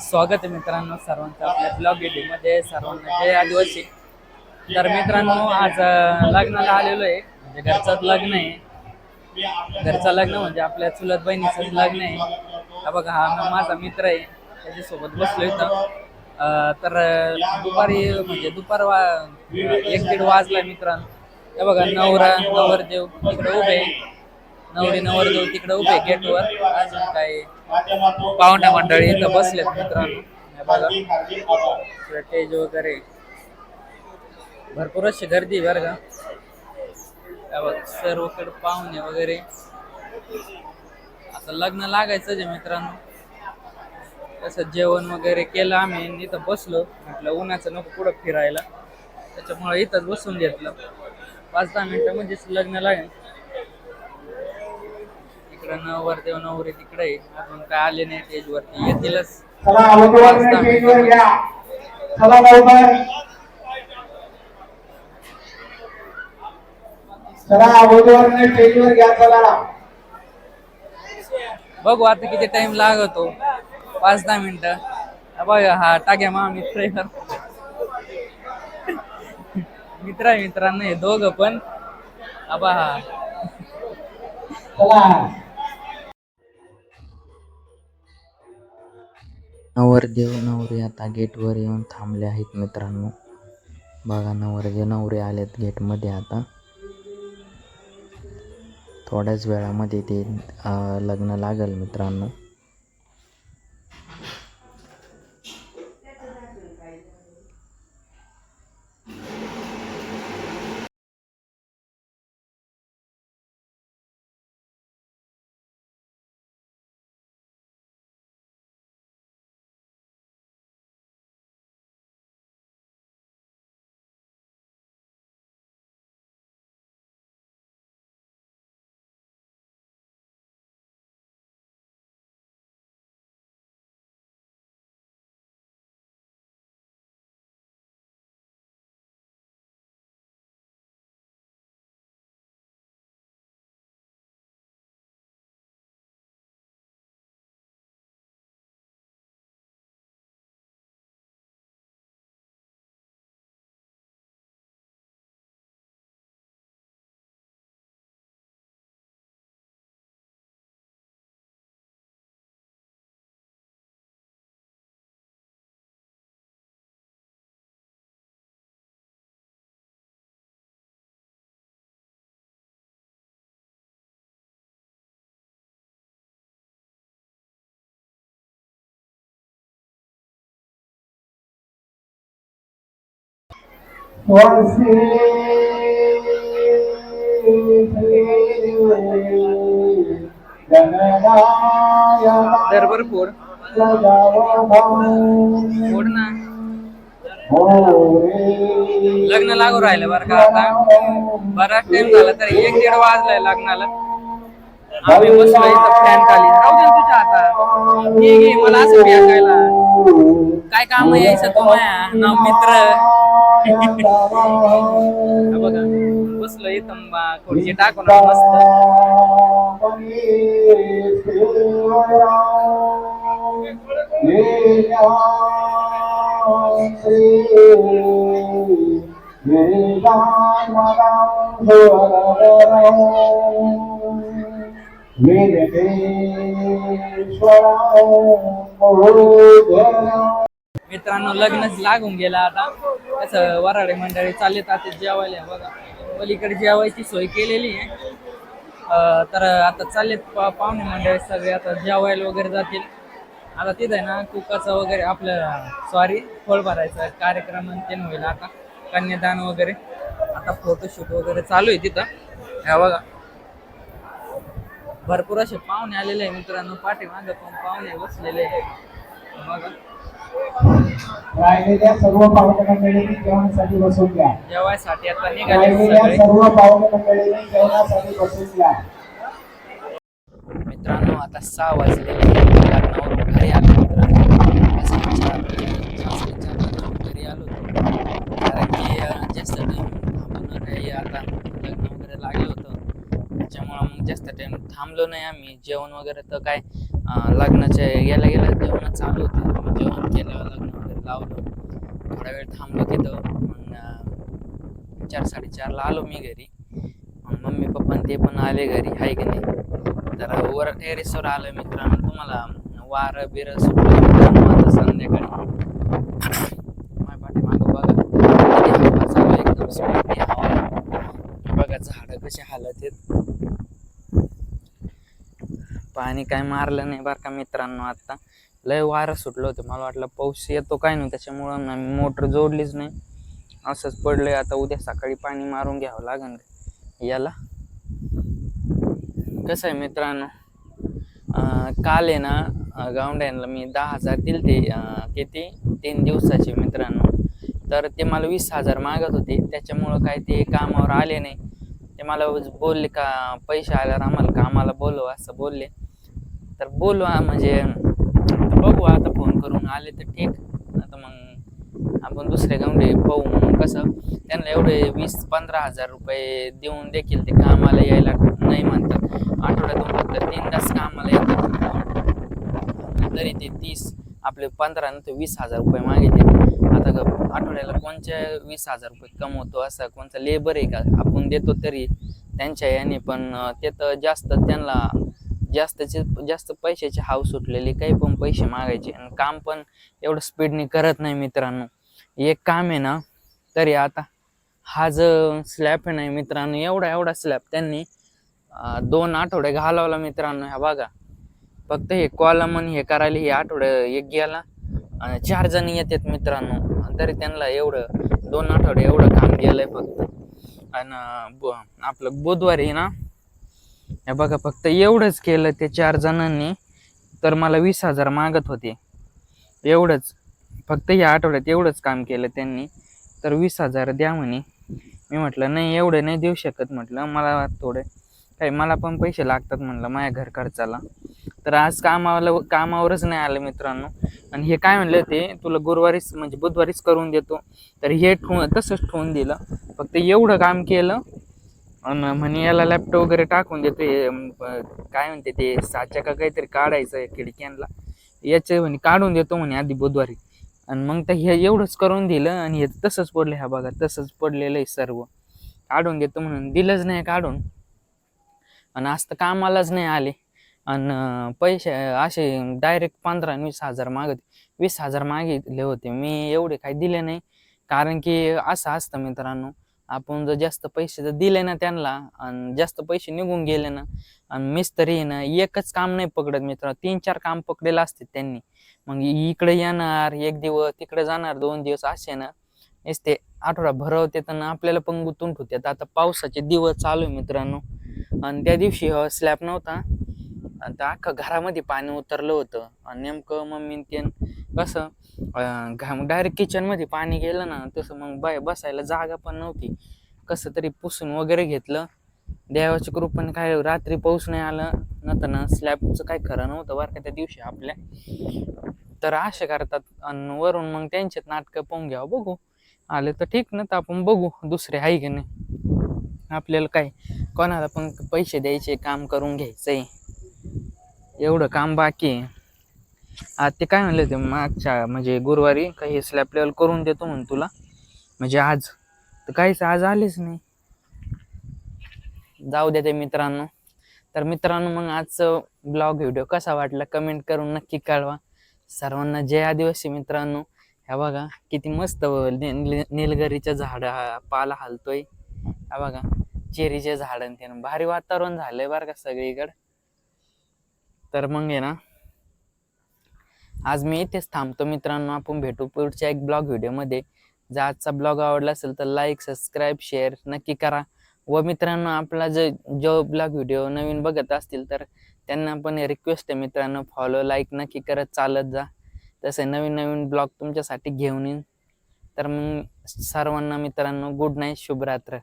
स्वागत आहे मित्रांनो सर्वांचं. आपल्या ब्लॉगमध्ये सर्वांना जय आदिवासी. तर मित्रांनो आज लग्नाला आलेलो आहे. म्हणजे घरचंच लग्न आहे. घरचं लग्न म्हणजे आपल्या चुलत बहिणीचंच लग्न आहे. हा बघा हा माझा मित्र आहे. त्याच्यासोबत बसलो इथं. तर दुपारी म्हणजे दुपार वा एक दीड वाजला मित्रांनो. हे बघा नवरा नवरदेव तिकडे उभे आहे. नवरी नवरदेव तिकडे उभे गेटवर. अजून काही पाहुण्या मंडळी इथं बसलेत मित्रांनो. बघा. स्टेज वगैरे. भरपूर अशी गर्दी बरं का. सर्वकडे पाहुणे वगैरे. आता लग्न लागायचं जे मित्रांनो. तसं जेवण वगैरे केलं आम्ही इथं बसलो. म्हटलं उन्हाचं नको पुढं फिरायला. त्याच्यामुळे इथंच बसून घेतलं. पाच दहा मिनटं म्हणजेच लग्न लागेल. इकडं नवरदेव नवरी तिकडे अजून काय आले नाही स्टेज वरती. येतीलच. चला अवधूतवाडीने स्टेजवर घ्या. चला लवकर चला अवधूतवाडीने स्टेजवर घ्या चला. बघू आता किती टाइम लागतो. पाच दहा मिनिटं. बघा हा टाक्या मा मित्र आहे. मित्र आहे मित्रांनो हे दोघं पण. आबा हा चला. नवरदेव नवरी आता गेटवर येऊन थांबले आहेत मित्रांनो. बघा नवरदेव नवरी आलेत गेटमध्ये आता. थोड्याच वेळामध्ये ते लग्न लागेल मित्रांनो. वरसे फोड. फोड ना. लग्न लागू राहिलं बरं का आता. बराच टाइम झाला तर एक दीड वाजलाय लग्नाला. आम्ही बसलो इथं फॅन खाली. राहू दे तुझ्या हातात. ये मला असं भेटायला काय काम यायचं तो माया? नाव मित्र. हा बघा बसलो इथं बा- टाकून मस्त. वेंकटेश्वरा मित्रांनो लग्नच लागून गेला आता. असं वराडे मंडळी चाललेत आता जेवायला. बघा पलीकडे जेवायची सोय केलेली आहे. तर आता चाललेत पा पाहुणे मंडळी सगळे आता जेवायला वगैरे जातील. आता तिथं आहे ना कुकाचं वगैरे आपलं सॉरी फळ भरायचं कार्यक्रम ते होईल आता. कन्यादान वगैरे. आता फोटोशूट वगैरे चालू आहे तिथं. ह्या बघा. भरपूर असे पाहुणे आलेले आहे मित्रांनो. पाठीमागं पण पाहुणे बसलेले आहे बघा. राहिलेल्या सर्व पाहुणे मंडळींनी जेवणासाठी बसून घ्या. जेवायसाठी आता राहिलेल्या सर्व पाहुणे मंडळींनी जेवणासाठी बसून घ्या. मित्रांनो आता सहा. लग्नावरून घरी आलो मित्रांनो. असं विचार- घरी आलो. होतो कारण की अं, जास्त टाइम थांबून काही आता लग्न वगैरे लागलं होतं. त्याच्यामुळं मग जास्त टाइम थांबलो नाही आम्ही. जेवण वगैरे तर काय अं, लग्नाच्या गेल्या गेल्या जेवण चालू होतं. जेवण वेळ थांबलो तिथं. मग चार साडेचारला आलो मी घरी. मग मम्मी पप्पा ते पण आले घरी आहे की नाही? तर वर टेरेसवर आलो मित्रांनो तुम्हाला. वारं बिरं सुटलं मित्रांनो आता संध्याकाळी. माझ्या पाठीमागं बघा. चालू एकदम स्पीड हवा. बघा झाडं कशी हालत आहेत. पाणी काय मारलं नाही बरं का मित्रांनो आता. लय वारं सुटलं होतं. मला वाटलं पाऊस येतो काय नाही त्याच्यामुळं ना मी मोटर जोडलीच नाही. असंच पडलंय. आता उद्या सकाळी पाणी मारून घ्यावं लागेल याला. कसं आहे मित्रांनो? काल आहे ना गावंड्यांना मी दहा हजार दिले ते किती? तीन दिवसाचे मित्रांनो. तर ते मला वीस हजार मागत होते. त्याच्यामुळं काय ते कामावर आले नाही. ते मला बोलले का पैसे आल्यावर आम्हाला कामाला बोलव असं बोलले. तर बोलवा म्हणजे बघू आता फोन करून आले तर ठीक. आता मग आपण दुसऱ्या गावडे पाहू मग कसं. त्यांना एवढे वीस पंधरा हजार रुपये देऊन देखील ते कामाला यायला नाही म्हणतात. आठवड्यातून फक्त तीन तास कामाला येतात. तरी ते तीस आपले पंधरा नंतर वीस हजार रुपये मागितले. आता आठवड्याला कोणच्या वीस हजार रुपये कमवतो असं कोणचा लेबर आहे का? आपण देतो तरी त्यांच्या याने पण ते तर जास्त त्यांना जास्तचे जास्त पैशाची हाव सुटलेली काही पण पैसे मागायचे. आणि काम पण एवढं स्पीडने करत नाही मित्रांनो. एक काम आहे ना तरी आता हा जो स्लॅब आहे ना मित्रांनो एवढा एवढा स्लॅब त्यांनी दोन आठवडे घालवला मित्रांनो ह्या बघा. फक्त हे कॉलम आणि हे करायला हे आठवडे एक गेला आणि चार जण येतात मित्रांनो. तरी त्यांना एवढं दोन आठवडे एवढं काम गेलंय फक्त. आणि ब- आपलं बुधवारी ना हे बघा फक्त एवढंच केलं ते चार जणांनी तर मला वीस हजार मागत होते. एवढंच. फक्त या आठवड्यात एवढंच काम केलं त्यांनी. तर वीस हजार द्या म्हणे. मी म्हटलं नाही एवढे नाही देऊ शकत म्हटलं. मला थोडे काही मला पण पैसे लागतात म्हटलं माझ्या घर खर्चाला. तर आज कामाला कामावरच नाही आलं मित्रांनो. आणि हे काय म्हणलं ते तुला गुरुवारीच म्हणजे बुधवारीच करून देतो. तर हे ठेवून तसंच ठेवून दिलं. फक्त एवढं काम केलं. अन म्हणे याला लॅपटॉप वगैरे टाकून देतो काय म्हणते ते साच्या का काहीतरी काढायचं आहे खिडक्यांना याचे म्हणे काढून देतो म्हणे आधी बुधवारी. आणि मग तर हे एवढंच करून दिलं आणि हे तसंच पडलं ह्या बघा तसंच पडलेलं आहे सर्व. काढून देतो म्हणून. दिलंच नाही काढून. आणि आज तर कामालाच नाही आले. आणि पैसे असे डायरेक्ट पंधरा आणि वीस हजार मागत वीस हजार मागितले होते. मी एवढे काही दिले नाही. कारण की असं असतं मित्रांनो आपण जर जास्त पैसे जर दिले ना त्यांना आणि जास्त पैसे निघून गेले ना आणि मिस्त्री ना एकच काम नाही पकडत मित्र तीन चार काम पकडेलं असते त्यांनी. मग इकडे येणार एक दिवस तिकडे जाणार दोन दिवस असे ना ते आठवडा भरवते तर आपल्याला पण गुंतून ठेवतात. आता पावसाचे दिवस चालू आहे मित्रांनो. आणि त्या दिवशी स्लॅब नव्हता. आणि त्या अख्खा घरामध्ये पाणी उतरलं होतं. आणि नेमकं मम्मी ते कसं घाम डायरेक्ट किचनमध्ये पाणी गेलं ना तसं मग बाय बसायला जागा पण नव्हती. कसं तरी पुसून वगैरे घेतलं. देवाच्या कृपेने काय रात्री पाऊस नाही आलं नंतर ना स्लॅबचं काय खरं नव्हतं बरं का त्या दिवशी आपल्या. तर असे करतात आणि वरून मग त्यांच्यात नाटकं पाहून घ्यावं बघू. आले तर ठीक ना तर आपण बघू दुसरे आहे की नाही. आपल्याला काय कोणाला पण पैसे द्यायचे काम करून घ्यायचंय. एवढं काम बाकी आहे. ते काय म्हणले ते मागच्या म्हणजे गुरुवारी काही स्लॅप लेवल करून देतो म्हण तुला. म्हणजे आज. तर काहीच आज आलेच नाही. जाऊ द्या ते मित्रांनो. तर मित्रांनो मग आजचं ब्लॉग व्हिडिओ कसा वाटला कमेंट करून नक्की कळवा. सर्वांना जय आदिवासी मित्रांनो. ह्या बघा किती मस्त निलगरीच्या झाड पाला हालतोय. ह्या बघा चेरीचे झाड भारी वातावरण झालंय बरं का सगळीकडं. तर मग आहे ना आज मी इथेच थांबतो मित्रांनो. आपण भेटू पुढच्या एक ब्लॉग व्हिडिओमध्ये. जर आजचा ब्लॉग आवडला असेल तर लाईक सबस्क्राईब शेअर नक्की करा. व मित्रांनो आपला जो जो ब्लॉग व्हिडिओ नवीन बघत असतील तर त्यांना पण रिक्वेस्ट आहे मित्रांनो फॉलो लाईक नक्की करत चालत जा. तसे नवीन नवीन ब्लॉग तुमच्यासाठी घेऊन येईन. तर मग सर्वांना मित्रांनो गुड नाईट शुभरात्र.